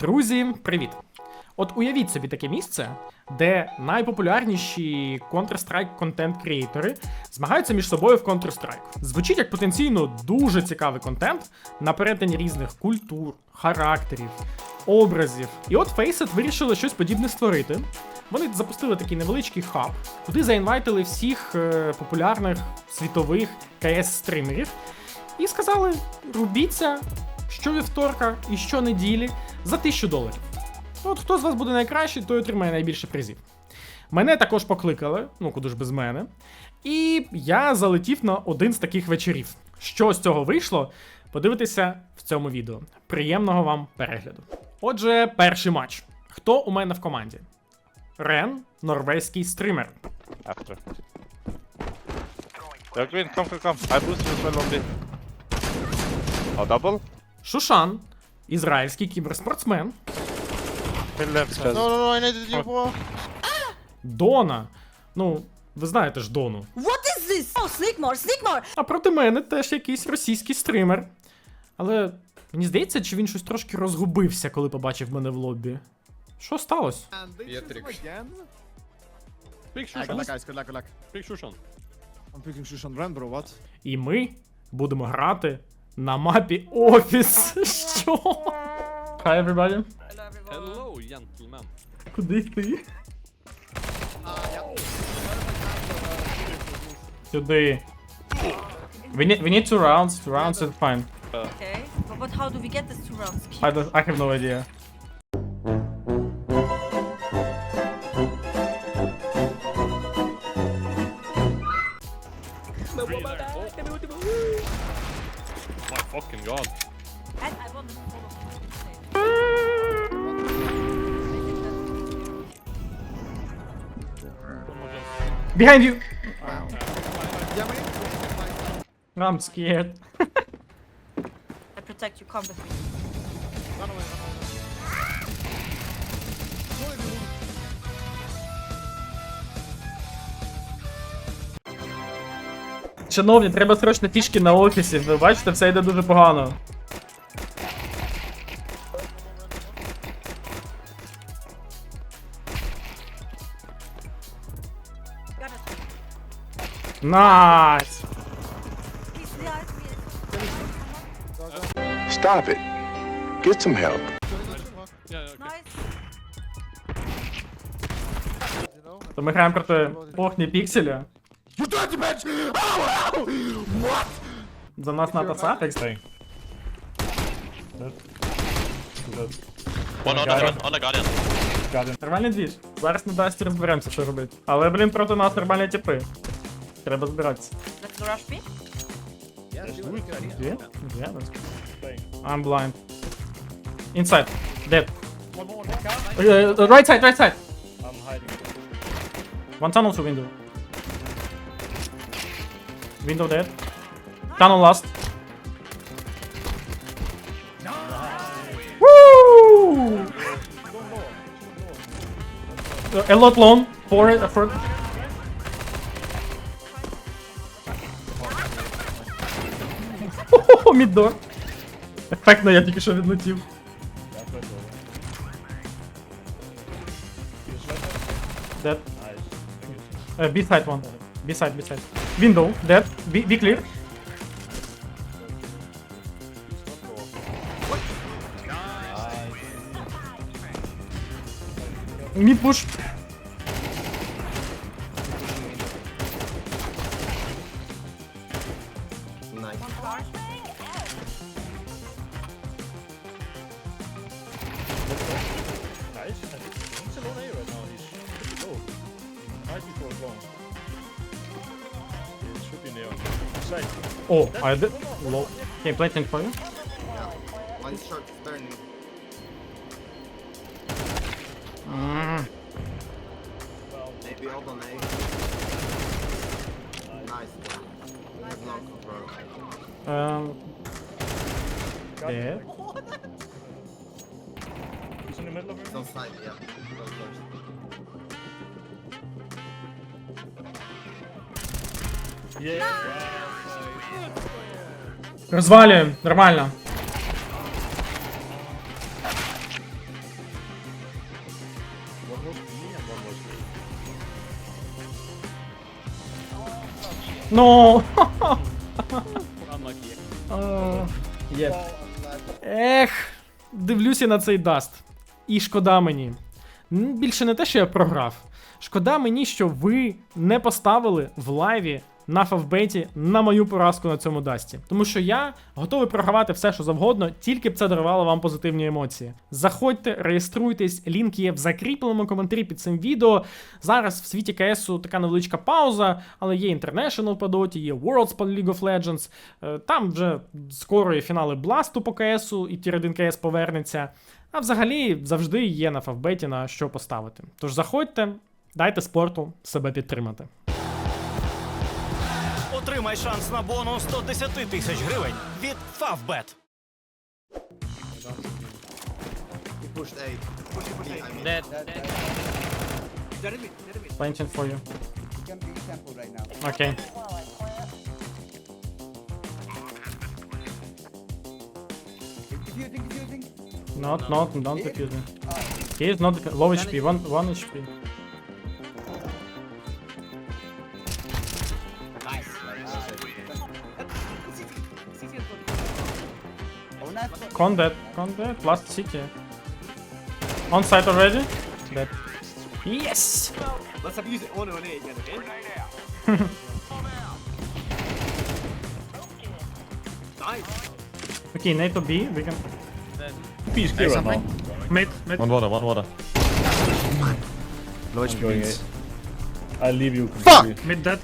Друзі, привіт! От уявіть собі таке місце, де найпопулярніші Counter-Strike контент-крієтори змагаються між собою в Counter-Strike. Звучить як потенційно дуже цікавий контент на перетині різних культур, характерів, образів. І от Faceit вирішили щось подібне створити. Вони запустили такий невеличкий хаб, куди заінвайтили всіх е, популярних світових КС-стримерів і сказали: рубіться щовівторка і щонеділі за 1000 доларів. От хто з вас буде найкращий, той отримає найбільше призів. Мене також покликали, ну куди ж без мене. І я залетів на один з таких вечорів. Що з цього вийшло? Подивитися в цьому відео. Приємного вам перегляду. Отже, перший матч. Хто у мене в команді? Рен, норвезький стример. After. They're green, come, come, come. I boost well on B. Oh, double? Шушан, ізраїльський кіберспортсмен. No, no, no, I needed you. Whoa. Дона. Ну, ви знаєте ж Дону. What is this? Oh, Slickmore, Slickmore! А проти мене теж якийсь російський стример. Але мені здається, чи він щось трошки розгубився, коли побачив мене в лобі. Що сталося? Beatrix. Pick Yeah, good Shushan. luck, guys. Good luck, good luck. Pick Shushan. I'm picking Shushan Ren, bro. What? І ми будемо грати на мапі Офіс. Що? Hi, everybody. Hello, gentlemen. Куди йти? Сюди. We need, we need two rounds. Two rounds is fine. Okay, but, but how do we get this two rounds? I, don't, I have no idea. Behind you! Yeah. I'm scared. I protect you, come with me. Run away, run away. Шановні, треба срочно фішки на офісі. Ви бачите, все йде дуже погано. Найс! Stop it. Get some help. То ми граємо проти похні пікселя. За нас на Тасафікс. One on the front, on the guardian. Нормальний двіж. Зараз на Дасті розберемося, що робити. Але, блін, проти нас нормальні типи. Треба збиратися. Let's go rush B. Yeah? Yeah, let's go. I'm blind. Inside. Dead. Uh, right side, right side. I'm hiding. One tunnel to window. Window dead. Tunnel last. Woo! Uh, a lot long. For it, for Хо-хо-хо, Міддор. Ефектно я тільки що відлетів. Dead. Uh, B side one. B side, B side. Window, dead. B, B clear. Mid push. Long. It should be near. Side. Oh, I did. Low. Okay, planting for you. One shot turning. Mm. Maybe hold on A. Nice. I have no control. Um. Dead. He's in the middle of It's your on side, yeah. Розвалюємо, нормально. Ну. Ех, дивлюся на цей даст. І шкода мені. Більше не те, що я програв. Шкода мені, що ви не поставили в лайві на фавбеті на мою поразку на цьому дасті. Тому що я готовий програвати все, що завгодно, тільки б це дарувало вам позитивні емоції. Заходьте, реєструйтесь, лінк є в закріпленому коментарі під цим відео. Зараз в світі КСу така невеличка пауза, але є International по доті, є Worlds по League of Legends. Е, Там вже скоро є фінали Бласту по КСу, і Тір 1 КС повернеться. А взагалі завжди є на фавбеті на що поставити. Тож заходьте, дайте спорту себе підтримати. Отримай шанс на бонус 110 тисяч гривень від Favbet. He pushed A. Push, push A. I mean. Dead. Dead in mid, dead in mid. Planting for you. You can be temple right now. Okay. Defusing, defusing. Not, not, don't defuse me. He is not defu- low HP, one, one HP. Con dead, con dead, last city. On site already? Dead. Yes! Let's abuse it. One on A again, okay? nice. Okay, NATO B, we can... Peace clear right now. Mid, mid. One water, one water. Low I'm going A. I leave you completely. Mid dead.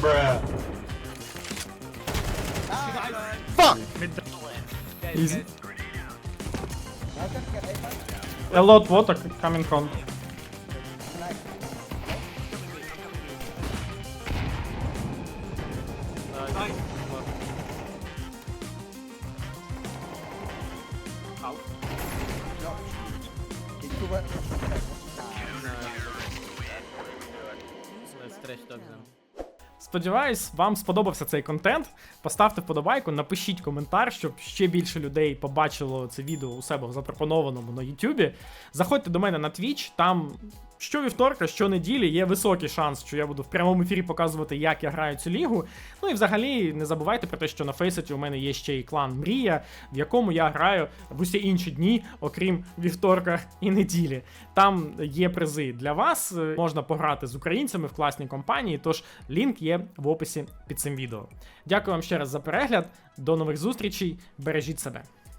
Bruh. Fuck! Easy. A lot water coming from. Сподіваюсь, вам сподобався цей контент. Поставте вподобайку, напишіть коментар, щоб ще більше людей побачило це відео у себе в запропонованому на Ютубі. Заходьте до мене на Twitch, там щовівторка, щонеділі є високий шанс, що я буду в прямому ефірі показувати, як я граю цю лігу. Ну і взагалі не забувайте про те, що на Фейсеті у мене є ще й клан Мрія, в якому я граю в усі інші дні, окрім вівторка і неділі. Там є призи для вас. е, Можна пограти з українцями в класній компанії. Тож лінк є в описі під цим відео. Дякую вам ще раз за перегляд. До нових зустрічей. Бережіть себе.